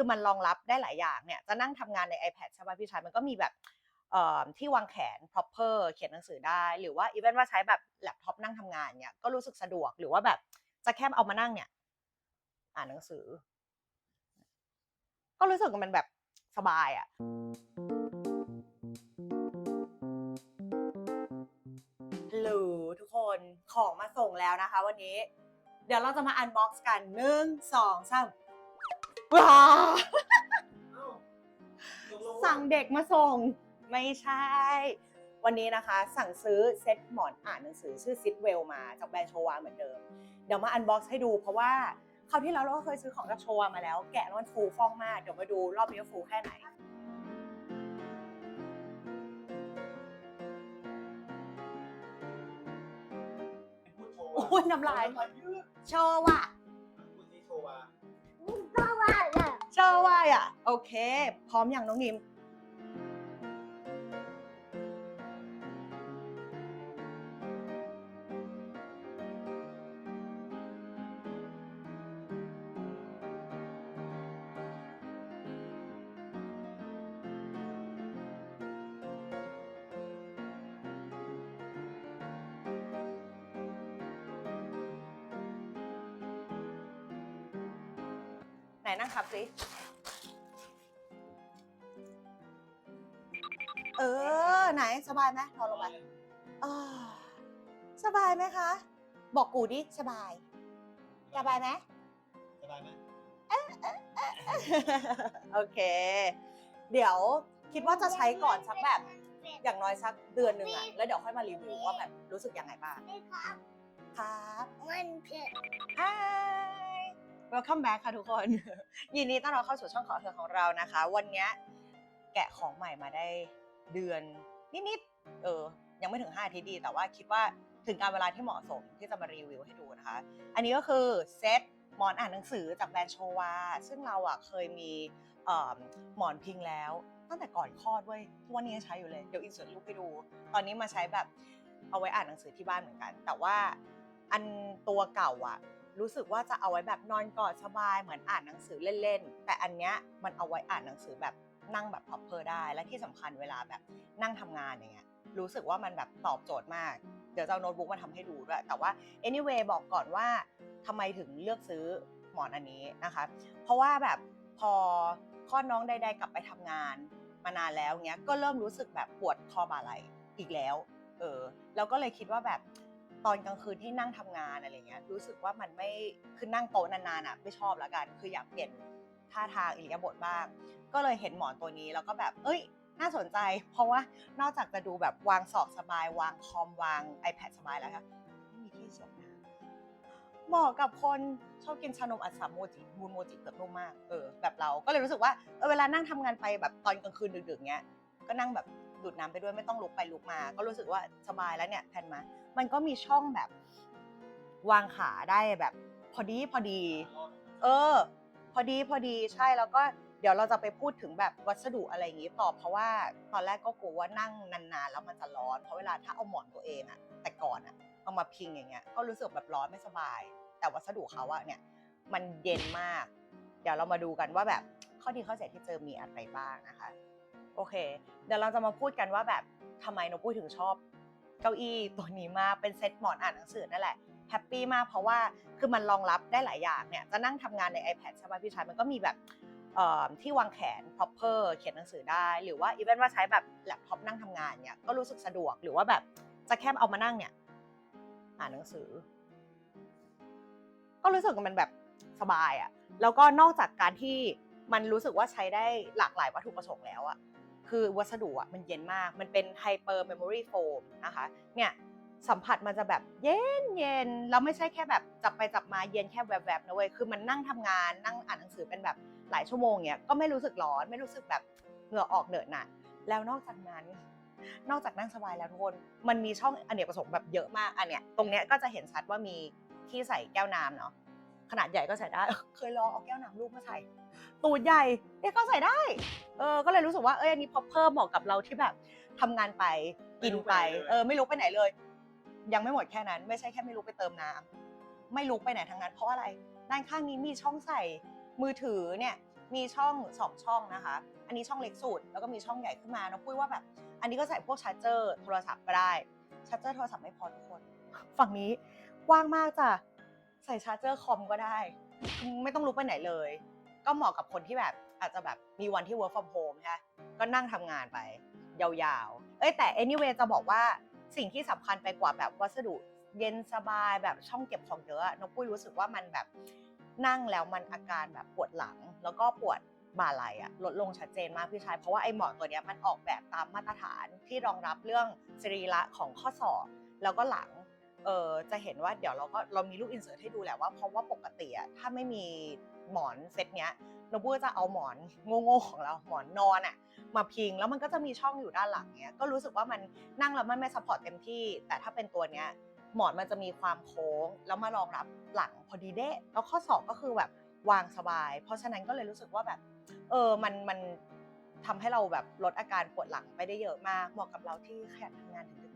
คือมันรองรับได้หลายอย่างเนี่ยจะนั่งทำงานใน iPad ใช่ป่ะพี่ชายมันก็มีแบบที่วางแขน proper เขียนหนังสือได้ หรือว่าอีเวนว่าใช้แบบแล็ปท็อปนั่งทำงานเนี่ยก็รู้สึกสะดวกหรือว่าแบบจะแค่เอามานั่งเนี่ย อ่านหนังสือ ก็รู้สึกมันแบบสบายอะ่ะฮัลโหลทุกคนของมาส่งแล้วนะคะ วันนี้ เดี๋ยวเราจะมาอันบ็อกซ์กันหนึ่งสองสาม ว้าวสั่งเด็กมาส่ง ไม่ใช่ วันนี้นะคะ สั่งซื้อเซ็ตหมอนอ่านหนังสือชื่อซิดเวลมาจากแบรนด์โชวาเหมือนเดิม เดี๋ยวมาอันบ็อกซ์ให้ดูเพราะว่าคราวที่แล้วเราก็เคยซื้อของจากโชวามาแล้ว แกะแล้วมันฟูฟ่องมาก เดี๋ยวมาดูรอบนี้ว่าฟูแค่ไหนโอ้ยน้ำลายยืดโชวา โชวาอะ โอเค พร้อมอย่างน้องนิม นนั่งขับสิเออ ไหนสบายไหมนอนลงไปอ่าสบายไหมคะ บอกกูดิสบาย สบายไหมสบายไหมโอเค เดี๋ยวคิดว่าจะใช้ก่อนสักแบบ อย่างน้อยสักเดือนหนึ่งอะแล้วเดี๋ยวค่อยมารีวิวว่าแบบรู้สึกยังไงบ้าง ครับ มันเผ็ด Hi welcome back ค่ะทุกคน ยินดีต้อนรับเข้าสู่ช่องขอเธอของเรานะคะ วันนี้แกะของใหม่มาได้เดือนนิดๆเออ ยังไม่ถึง 5 อาทิตย์ดี แต่ว่าคิดว่าถึงการเวลาที่เหมาะสมที่จะมารีวิวให้ดูนะคะ อันนี้ก็คือเซตหมอนอ่านหนังสือจากแบรนด์โชวา ซึ่งเราอะเคยมีหมอนพิงแล้ว ตั้งแต่ก่อนคลอดเว้ยทุกวันนี้ใช้อยู่เลย เดี๋ยวอินเสิร์ตรูปให้ดู ตอนนี้มาใช้แบบเอาไว้อ่านหนังสือที่บ้านเหมือนกัน แต่ว่าอันตัวเก่าอะ รู้สึกว่าจะเอาไว้แบบนอนกอดสบายเหมือนอ่านหนังสือเล่นๆ แต่อันเนี้ยมันเอาไว้อ่านหนังสือแบบนั่งแบบ proper ได้ และที่สำคัญเวลาแบบนั่งทำงานอย่างเงี้ยรู้สึกว่ามันแบบตอบโจทย์มาก เดี๋ยวจะเอาโน้ตบุ๊กมาทำให้ดูด้วยแต่ว่า anyway บอกก่อนว่าทำไมถึงเลือกซื้อหมอนอันนี้นะคะ เพราะว่าแบบพอคลอน้องใดๆกลับไปทำงานมานานแล้วเงี้ยก็เริ่มรู้สึกแบบปวดคอบ่าไหลอีกแล้วเออแล้วก็เลยคิดว่าแบบ ตอนกลางคืนที่นั่งทำงานอะไรเงี้ยรู้สึกว่ามันไม่คือนั่งโต๊ะนานๆอะไม่ชอบแล้วกัน คืออยากเปลี่ยนท่าทางอิริยาบถบ้าง ก็เลยเห็นหมอนตัวนี้แล้วก็แบบ เอ้ย น่าสนใจ เพราะว่านอกจากจะดูแบบวางศอกสบายวางคอมวาง iPad สบายแล้วค่ะไม่มีที่เสียบน้ำเหมาะกับคนชอบกินชานมอัดสามโมจิมูนโมจิเผือกนุ่มมากเออแบบเราก็เลยรู้สึกว่าเออเวลานั่งทำงานไปแบบตอนกลางคืนดึกๆเงี้ยก็นั่งแบบดูดน้ำไปด้วยไม่ต้องลุกไปลุกมา ก็รู้สึกว่าสบายแล้วเนี่ยแผ่นมา มันก็มีช่องแบบวางขาได้แบบพอดีพอดี เออ พอดีพอดีใช่แล้วก็เดี๋ยวเราจะไปพูดถึงแบบวัสดุอะไรอย่างนี้ต่อเพราะว่าตอนแรกก็กลัวว่านั่งนานๆแล้วมันจะร้อน เพราะเวลาถ้าเอาหมอนตัวเองอะแต่ก่อนอะเอามาพิงอย่างเงี้ยก็รู้สึกแบบร้อนไม่สบาย แต่วัสดุเขาอะเนี่ยมันเย็นมาก เดี๋ยวเรามาดูกันว่าแบบข้อดีข้อเสียที่เจอมีอะไรบ้างนะคะ โอเค เดี๋ยวเราจะมาพูดกันว่าแบบทำไมนกปุ้ยถึงชอบ เก้าอี้ตัวนี้มากเป็นเซตหมอนอ่านหนังสือนั่นแหละแฮปปี้มากเพราะว่าคือมันรองรับได้หลายอย่างเนี่ยจะนั่งทำงานใน iPad ใช่ไหมพี่ชายมันก็มีแบบที่วางแขน proper เขียนหนังสือได้ หรือว่าอีเวนว่าใช้แบบแล็ปท็อปนั่งทำงานเนี่ยก็รู้สึกสะดวกหรือว่าแบบจะแค่เอามานั่งเนี่ยอ่านหนังสือ ก็รู้สึกว่ามันแบบสบายอะ่ะแล้วก็นอกจากการที่มันรู้สึกว่าใช้ได้หลากหลายวัตถุประสงค์แล้วอะ่ะ คือวัสดุอะมันเย็นมาก มันเป็นไฮเปอร์เมมโมรี่โฟมนะคะ เนี่ยสัมผัสมันจะแบบเย็นเย็นแล้วไม่ใช่แค่แบบจับไปจับมาเย็นแค่แวบๆนะเว้ย คือมันนั่งทำงานนั่งอ่านหนังสือเป็นแบบหลายชั่วโมงเนี้ยก็ไม่รู้สึกร้อนไม่รู้สึกแบบเหงื่อออกเหนอะหนะแล้วนอกจากนั้น นอกจากนั่งสบายแล้วทุกคนมันมีช่องอเนกประสงค์แบบเยอะมากอันเนี้ยตรงเนี้ยก็จะเห็นชัดว่ามีที่ใส่แก้วน้ำเนาะ ขนาดใหญ่ก็ใส่ได้ เคยลองเอาแก้วน้ำลูกมาใส่ ตูดใหญ่เนี่ยก็ใส่ได้ เออ ก็เลยรู้สึกว่า เอ้ยอันนี้พอเพิ่มเหมาะกับเราที่แบบทำงานไป กินไป เออ ไม่ลุกไปไหนเลย ยังไม่หมดแค่นั้น ไม่ใช่แค่ไม่ลุกไปเติมน้ำไม่ลุกไปไหนทั้งนั้น เพราะอะไร ด้านข้างนี้มีช่องใส่มือถือเนี่ย มีช่องสองช่องนะคะ อันนี้ช่องเล็กสุด แล้วก็มีช่องใหญ่ขึ้นมา น้องปุ้ยว่าแบบ อันนี้ก็ใส่พวกชาร์จเจอร์โทรศัพท์ก็ได้ ชาร์จเจอร์โทรศัพท์ไม่พอทุกคน ฝั่งนี้กว้างมากจ้ะ ใส่ชาร์จเจอร์คอมก็ได้ ไม่ต้องลุกไปไหนเลย ก็เหมาะกับคนที่แบบอาจจะแบบมีวันที่ work from home ใช่ก็นั่งทำงานไป ยาวๆ เอ้ยแต่ anyway จะบอกว่าสิ่งที่สำคัญไปกว่าแบบวัสดุเย็นสบายแบบช่องเก็บของเยอะอะน้องปุ้ยรู้สึกว่ามันแบบนั่งแล้วมันอาการแบบปวดหลัง แล้วก็ปวดบ่าไหล่อะลดลงชัดเจนมากพี่ชาย เพราะว่าไอ้หมอนตัวเนี้ยมันออกแบบตามมาตรฐานที่รองรับเรื่องสรีระของข้อศอกแล้วก็หลัง เออจะเห็นว่าเดี๋ยวเราก็เรามีรูปอินเสิร์ตให้ดูแหละว่าเพราะว่าปกติอะถ้าไม่มีหมอนเซตเนี้ยนบูจะเอาหมอนโง่ๆของเราหมอนนอนอะมาพิงแล้วมันก็จะมีช่องอยู่ด้านหลังเนี้ยก็รู้สึกว่ามันนั่งแล้วมันไม่ซัพพอร์ตเต็มที่ แต่ถ้าเป็นตัวเนี้ยหมอนมันจะมีความโค้ง แล้วมารองรับหลังพอดีเด้แล้วข้อศอกก็คือแบบวางสบาย เพราะฉะนั้นก็เลยรู้สึกว่าแบบเออมันมันทำให้เราแบบลดอาการปวดหลังไปได้เยอะมากเหมาะกับเราที่ขยันทำงานถึงดึก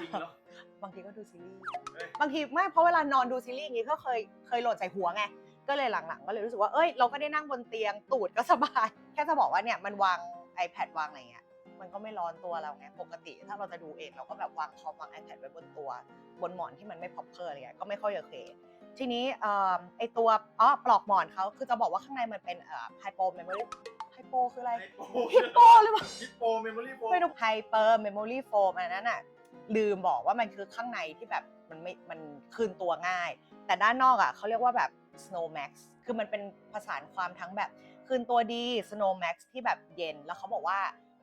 จริงหรอกบางทีก็ดูซีรีส์ เฮ้ย บางทีไม่เพราะเวลานอนดูซีรีส์อย่างนี้ก็เคยเคยโหลดใส่หัวไง ก็เลยหลังๆ ก็เลยรู้สึกว่า เอ้ย เราก็ได้นั่งบนเตียงตูดก็สบาย แค่จะบอกว่าเนี่ยมันวาง iPad วางอะไรเงี้ย มันก็ไม่ร้อนตัวเราไง ปกติถ้าเราจะดูเองเราก็แบบวางคอมวาง iPad ไว้บนตัว บนหมอนที่มันไม่พอเพออะไรเงี้ย ก็ไม่ค่อยโอเค ทีนี้เอ่อไอตัว อ๋อ ปลอกหมอนเขาคือจะบอกว่าข้างในมันเป็นเอ่อไฮโปเมมโมรี่ไฮโปคืออะไรไฮโปฮิปโปหรือเปล่า ฮิปโปเมมโมรี่โฟไม่รู้ไฮเปอร์เมมโมรี่โฟมอันนั้นน่ะ ลืมบอกว่ามันคือข้างในที่แบบมันไม่มันคืนตัวง่าย แต่ด้านนอกอะเขาเรียกว่าแบบ Snow Max คือมันเป็นผสานความทั้งแบบคืนตัวดี Snow Max ที่แบบเย็นแล้วเขาบอกว่า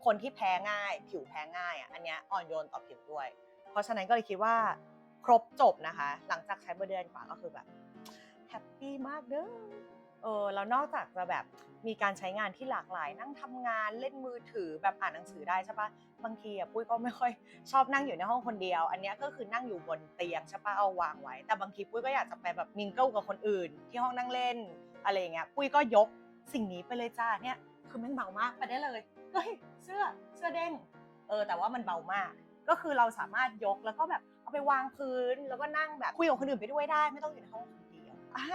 คนที่แพ้ง่าย ผิวแพ้ง่ายอะอันเนี้ยอ่อนโยนต่อผิวด้วย เพราะฉะนั้นก็เลยคิดว่าครบจบนะคะ หลังจากใช้มาเดือนกว่าก็คือแบบแฮปปี้มากเด้อ เออแล้วนอกจากจะแบบมีการใช้งานที่หลากหลาย นั่งทำงานเล่นมือถือแบบอ่านหนังสือได้ใช่ปะบางทีอะปุ้ยก็ไม่ค่อยชอบนั่งอยู่ในห้องคนเดียว อันนี้ก็คือนั่งอยู่บนเตียงใช่ปะเอาวางไว้ แต่บางทีปุ้ยก็อยากจะไปแบบมิงเกิลกับคนอื่น ที่ห้องนั่งเล่นอะไรอย่างเงี้ยปุ้ยก็ยกสิ่งนี้ไปเลยจ้าเนี่ยคือมันเบามากไปได้เลยเฮ้ยเสื้อเสื้อเด้งเออแต่ว่ามันเบามาก ก็คือเราสามารถยกแล้วก็แบบเอาไปวางพื้นแล้วก็นั่งแบบคุยกับคนอื่นไปด้วยได้ ไม่ต้องอยู่ในห้อง อะ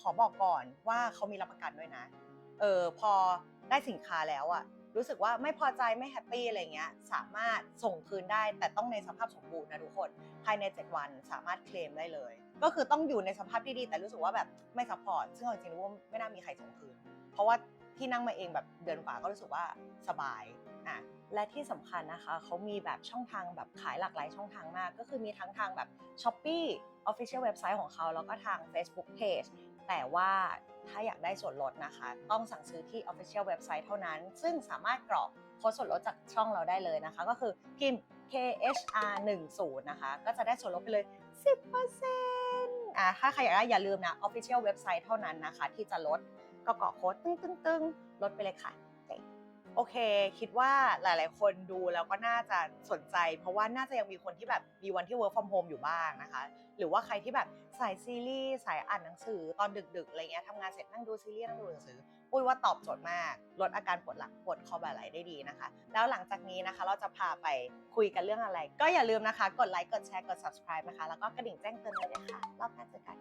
ขอบอกก่อนว่าเขามีรับประกันด้วยนะ เออพอได้สินค้าแล้วอะรู้สึกว่าไม่พอใจไม่แฮปปี้อะไรเงี้ยสามารถส่งคืนได้ แต่ต้องในสภาพสมบูรณ์นะทุกคน ภายใน 7 วันสามารถเคลมได้เลย ก็คือต้องอยู่ในสภาพที่ดี แต่รู้สึกว่าแบบไม่ซัพพอร์ตซึ่งเอาจริงๆว่าไม่น่ามีใครส่งคืน เพราะว่าที่นั่งมาเองแบบเดือนกว่าก็รู้สึกว่าสบายอะ และที่สำคัญนะคะเขามีแบบช่องทางแบบขายหลากหลายช่องทางมาก ก็คือมีทั้งทางแบบ s h อ p e e Official Website ของเขาแล้วก็ทาง Facebook Page แต่ว่าถ้าอยากได้ส่วนลดนะคะ ต้องสั่งซื้อที่ Official Website เท่านั้น ซึ่งสามารถกรอกโค้ดส่วนลดจากช่องเราได้เลยนะคะ ก็คือพิมพ์ KHR 1 0 นะคะ ก็จะได้ส่วนลดไปเลย 10%อะถ้าใครอยากได้อย่าลืมนะ Official Website เท่านั้นนะคะ ที่จะลดก็กรอกโค้ดตึ้งตึ้งตึ้งลดไปเลยค่ะ โอเค คิดว่าหลาย ๆ คนดูแล้วก็น่าจะสนใจ เพราะว่าน่าจะยังมีคนที่แบบมีวันที่ work from home อยู่บ้างนะคะ หรือว่าใครที่แบบสายซีรีส์สายอ่านหนังสือตอนดึก ๆ อะไรเงี้ยทำงานเสร็จนั่งดูซีรีส์นั่งดูหนังสือปุ้ยว่าตอบโจทย์มาก ลดอาการปวดหลังปวดคอบ่าไหลได้ดีนะคะ แล้วหลังจากนี้นะคะเราจะพาไปคุยกันเรื่องอะไร ก็อย่าลืมนะคะ กดไลค์กดแชร์กด subscribe นะคะ แล้วก็กระดิ่งแจ้งเตือนไว้ด้วยค่ะรอบหน้าเจอกัน